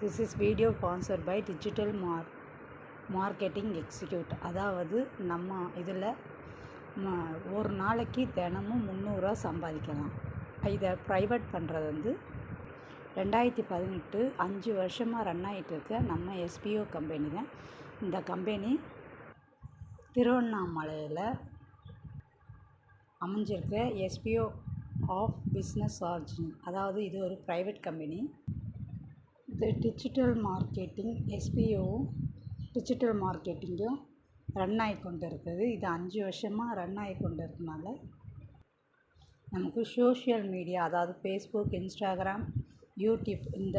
This is video sponsor by digital mar marketing execute அதாவது நம்ம இதில் ஒரு நாளைக்கு தினமும் முந்நூறுரூவா சம்பாதிக்கலாம். இதை ப்ரைவேட் பண்ணுறது வந்து ரெண்டாயிரத்தி பதினெட்டு அஞ்சு வருஷமாக ரன் ஆகிட்டு இருக்க நம்ம எஸ்பிஓ கம்பெனி தான். இந்த கம்பெனி திருவண்ணாமலையில் அமைஞ்சிருக்க எஸ்பிஓ ஆஃப் பிஸ்னஸ் ஆர்ஜின் அதாவது இது ஒரு ப்ரைவேட் கம்பெனி இது டிஜிட்டல் மார்க்கெட்டிங் எஸ்பிஓவும் டிஜிட்டல் மார்க்கெட்டிங்கும் ரன் ஆகி கொண்டு இருக்குது இது அஞ்சு வருஷமாக ரன் ஆகி கொண்டு இருக்கனால நமக்கு சோஷியல் மீடியா அதாவது ஃபேஸ்புக் இன்ஸ்டாகிராம் யூடியூப் இந்த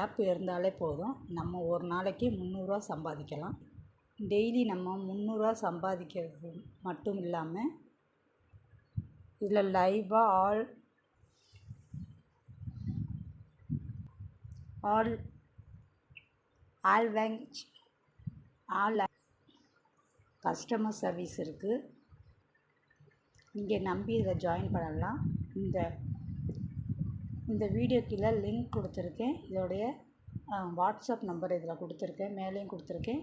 ஆப் இருந்தாலே போதும். நம்ம ஒரு நாளைக்கு முந்நூறுரூவா சம்பாதிக்கலாம். டெய்லி நம்ம முந்நூறுரூவா சம்பாதிக்கிறது மட்டும் இல்லாமல் இதில் லைவாக all all all all customer service இருக்குது நீங்கள் நம்பி இதில் ஜாயின் பண்ணலாம். இந்த இந்த வீடியோ கீழே லிங்க் கொடுத்துருக்கேன். இதோடைய வாட்ஸ்அப் நம்பர் இதில் கொடுத்துருக்கேன். மேலேயும் கொடுத்துருக்கேன்.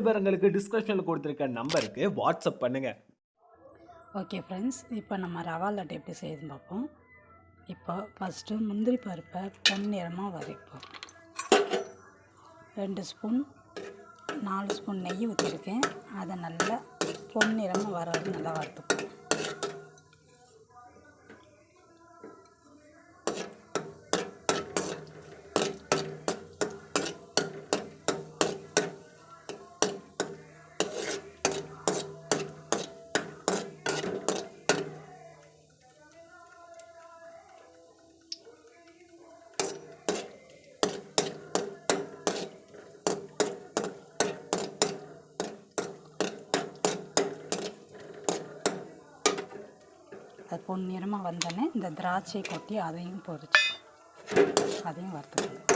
விவரங்களுக்கு டிஸ்கிரிப்ஷனில் கொடுத்துருக்க நம்பருக்கு வாட்ஸ்அப் பண்ணுங்கள் ஓகே ஃப்ரெண்ட்ஸ் இப்போ நம்ம ரவா லட்டு எப்படி செய்யுதுன்னு பார்ப்போம். இப்போ ஃபஸ்ட்டு முந்திரி பருப்பை பொன்னிறமாக வதப்போம் ரெண்டு ஸ்பூன் நாலு ஸ்பூன் நெய் ஊற்றிருக்கேன் அதை நல்லா பொன்னிறமாக வர வரைக்கும் நல்லா வறுத்துப்போம் அது பொன்னிறமாக வந்தோடனே இந்த திராட்சை கொட்டி அதையும் பொறிச்சு அதையும் வறுத்துக்கணும்.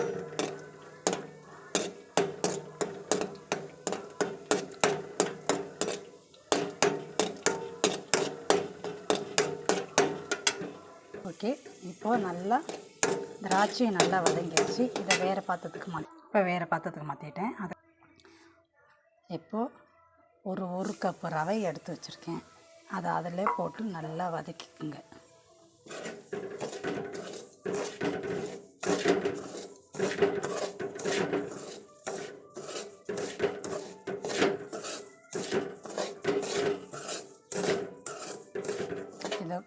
ஓகே இப்போது நல்லா திராட்சையை நல்லா வதங்கிடுச்சு இதை வேறு பாத்திரத்துக்கு மா இப்போ வேறு பாத்திரத்துக்கு மாற்றிட்டேன் அதை இப்போது ஒரு ஒரு கப்பு ரவை எடுத்து வச்சுருக்கேன். அதை அதில் போட்டு நல்லா வதக்கிக்குங்க. இதை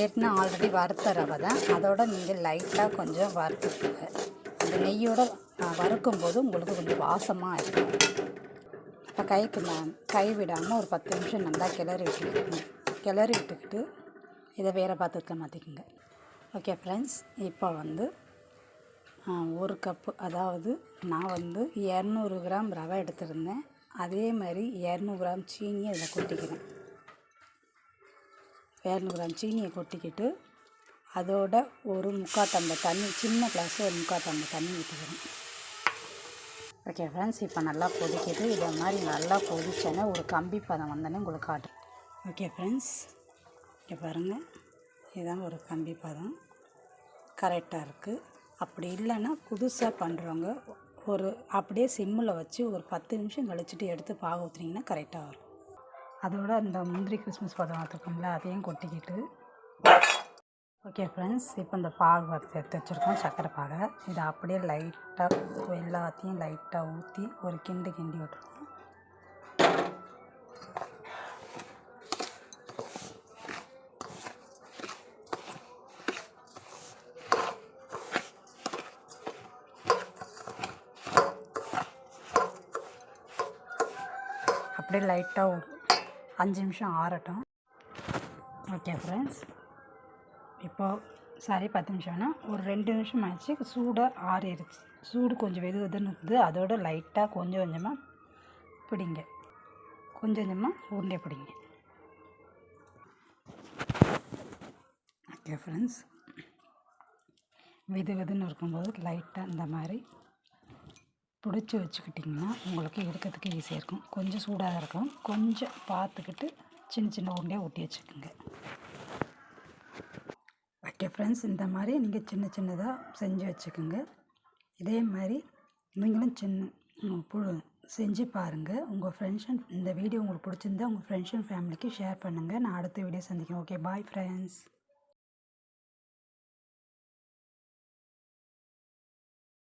ஏற்கனவே ஆல்ரெடி வறுத்த ரவை தான் அதோட நீங்கள் லைட்டாக கொஞ்சம் வறுத்துக்குங்க. அந்த நெய்யோட வறுக்கும்போது உங்களுக்கு கொஞ்சம் வாசமாக இருக்கும். இப்போ கைக்கு நான் கை விடாமல் ஒரு பத்து நிமிஷம் நல்லா கிளறி விட்டுக்கிட்டு கிளறி விட்டுக்கிட்டு இதை வேறு பாத்திரத்தில் மாற்றிக்கோங்க ஓகே ஃப்ரெண்ட்ஸ் இப்போ வந்து ஒரு கப்பு அதாவது நான் வந்து இரநூறு கிராம் ரவை எடுத்திருந்தேன். அதே மாதிரி இரநூறு கிராம் சீனியை இதில் கொட்டிக்கிறேன். இரநூறு கிராம் சீனியை கொட்டிக்கிட்டு அதோட ஒரு முக்கால் தம்பை தண்ணி சின்ன கிளாஸில் ஒரு முக்கால் தம்பை தண்ணி ஊற்றிக்கிறேன். ஓகே ஃப்ரெண்ட்ஸ் இப்போ நல்லா கொதிக்குது. இதே மாதிரி நல்லா கொதிச்சோன்னே ஒரு கம்பி பதம் வந்தோடனே உங்களுக்கு காட்டுறேன் ஓகே ஃப்ரெண்ட்ஸ் இங்கே பாருங்கள் இதுதான் ஒரு கம்பி பதம். கரெக்டாக இருக்குது அப்படி இல்லைன்னா புதுசாக பண்ணுறவங்க ஒரு அப்படியே சிம்மில் வச்சு ஒரு பத்து நிமிஷம் கழிச்சிட்டு எடுத்து பாக ஊற்றுனீங்கன்னா கரெக்டாக வரும். அதோட இந்த முந்திரி கிறிஸ்மஸ் பதம் பார்த்துருக்கோம்ல அதையும் கொட்டிக்கிட்டு. ஓகே ஃப்ரெண்ட்ஸ் இப்போ இந்த பாகு வறுத்து எடுத்து வச்சுருக்கோம் சர்க்கரை பாகை. இதை அப்படியே லைட்டாக எல்லாத்தையும் லைட்டாக ஊற்றி ஒரு கிண்டு கிண்டி விட்டுருவோம். அப்படியே லைட்டாக அஞ்சு நிமிஷம் ஆறட்டும். ஓகே ஃப்ரெண்ட்ஸ் இப்போது சாரி பத்து நிமிஷம்னா ஒரு ரெண்டு நிமிஷம் ஆச்சு. சூடாக ஆறிடுச்சு சூடு கொஞ்சம் வெது வெதுன்னு இருக்குது அதோட லைட்டாக கொஞ்சம் கொஞ்சமாக பிடிங்க. கொஞ்சம் கொஞ்சமாக உருண்டை பிடிங்க. ஓகே ஃப்ரெண்ட்ஸ் வெது வெதுன்னு இருக்கும்போது லைட்டாக இந்த மாதிரி பிடிச்சி வச்சுக்கிட்டிங்கன்னா உங்களுக்கு எடுக்கிறதுக்கு ஈஸியாக இருக்கும். கொஞ்சம் சூடாக இருக்கும். கொஞ்சம் பார்த்துக்கிட்டு சின்ன சின்ன உருண்டையாக ஊட்டி வச்சுக்கோங்க. ஓகே ஃப்ரெண்ட்ஸ் இந்த மாதிரி நீங்கள் சின்ன சின்னதாக செஞ்சு வச்சுக்கோங்க. இதே மாதிரி நீங்களும் சின்ன புழு பு- செஞ்சு பாருங்கள் உங்கள் ஃப்ரெண்ட்ஸ் அண்ட் இந்த வீடியோ உங்களுக்கு பிடிச்சிருந்தா உங்கள் ஃப்ரெண்ட்ஸ் அண்ட் ஃபேமிலிக்கு ஷேர் பண்ணுங்கள் நான் அடுத்த வீடியோ சந்திக்கிறேன். Okay bye friends